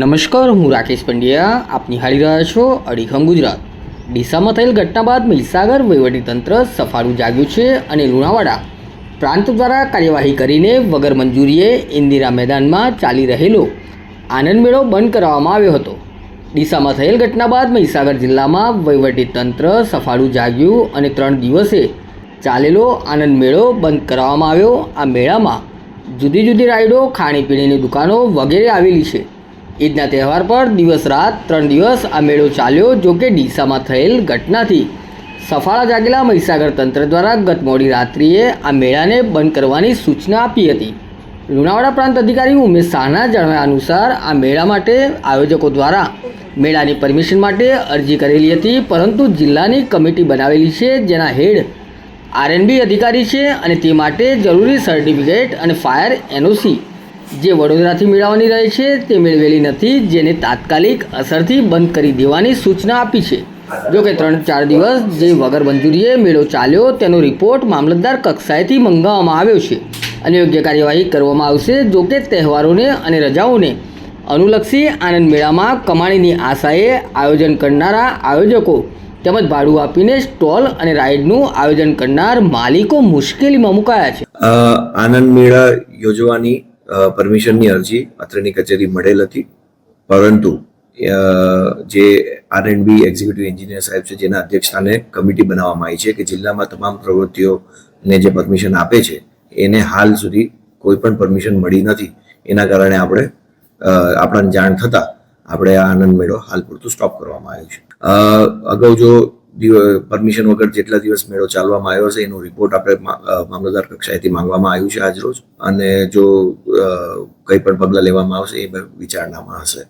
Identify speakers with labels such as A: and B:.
A: નમસ્કાર, હું રાકેશ પંડ્યા. આપ નિહાળી રહ્યા છો અડીખમ ગુજરાત. ડીસામાં થયેલ ઘટના બાદ મહીસાગર વહીવટીતંત્ર સફાળું જાગ્યું છે અને લુણાવાડા પ્રાંત દ્વારા કાર્યવાહી કરીને વગર મંજૂરીએ ઇન્દિરા મેદાનમાં ચાલી રહેલો આનંદ મેળો બંધ કરાવવામાં આવ્યો હતો. ડીસામાં થયેલ ઘટના બાદ મહીસાગર જિલ્લામાં વહીવટીતંત્ર સફાળું જાગ્યું અને ત્રણ દિવસે ચાલેલો આનંદ મેળો બંધ કરાવવામાં આવ્યો. આ મેળામાં જુદી જુદી રાઈડો ખાણીપીણીની દુકાનો વગેરે આવેલી છે. ઈદના તહેવાર પર દિવસ રાત ત્રણ દિવસ આ મેળો ચાલ્યો જો કે ડીસામાં થયેલ ઘટનાથી સફાળા જાગેલા મહીસાગર તંત્ર દ્વારા ગત મોડી રાત્રિએ આ મેળાને બંધ કરવાની સૂચના આપી હતી. લુણાવાડા પ્રાંત અધિકારી ઉમેશ શાહના જણાવ્યા અનુસાર આ મેળા માટે આયોજકો દ્વારા મેળાની પરમિશન માટે અરજી કરેલી હતી, પરંતુ જિલ્લાની કમિટી બનાવેલી છે જેના હેડ આરએનબી અધિકારી છે અને તે માટે જરૂરી સર્ટિફિકેટ અને ફાયર એનઓસી જે વડોદરાથી મેળવવાની રહે છે, તે મેળવેલી નથી, જેને તાત્કાલિક અસરથી બંધ કરી દેવાની સૂચના આપી છે. જો કે ત્રણ ચાર દિવસ જે વગર મંજૂરીએ મેળો ચાલ્યો, તેનો રિપોર્ટ મામલતદાર કક્ષાએથી મંગાવવામાં આવ્યો છે. અને યોગ્ય કાર્યવાહી કરવામાં આવશે જો કે તહેવારોને અને રજાઓને અનુલક્ષી આનંદ મેળામાં કમાણીની આશાએ આયોજન કરનારા આયોજકો તેમજ ભાડું આપીને સ્ટોલ અને રાઇડનું આયોજન કરનાર માલિકો મુશ્કેલીમાં મુકાયા છે.
B: આનંદ મેળા યોજવાની પરમિશનની અરજી અત્રેની કચેરી મળેલ હતી. પરંતુ જે R and B executive engineer સાહેબ છે, જેના અધ્યક્ષસ્થાને કમિટી બનાવવામાં આવી છે કે જિલ્લામાં તમામ પ્રવૃત્તિઓને જે પરમિશન આપે છે, એને હાલ સુધી કોઈ પણ પરમિશન મળી નથી. એના કારણે આપણે આપણને જાણ થતાં આપણે આ આનંદ મેળો હાલ પૂરતું સ્ટોપ કરવામાં આવ્યો છે. અગાઉ જો પરમિશન વગર જેટલા દિવસ મેળો ચાલવામાં આવ્યો છે, એનો રિપોર્ટ આપણે મામલતદાર કક્ષાએથી માંગવામાં આવ્યું છે આજરોજ. અને જો કંઈ પણ પગલાં લેવામાં આવશે, એ વિચારણામાં હશે.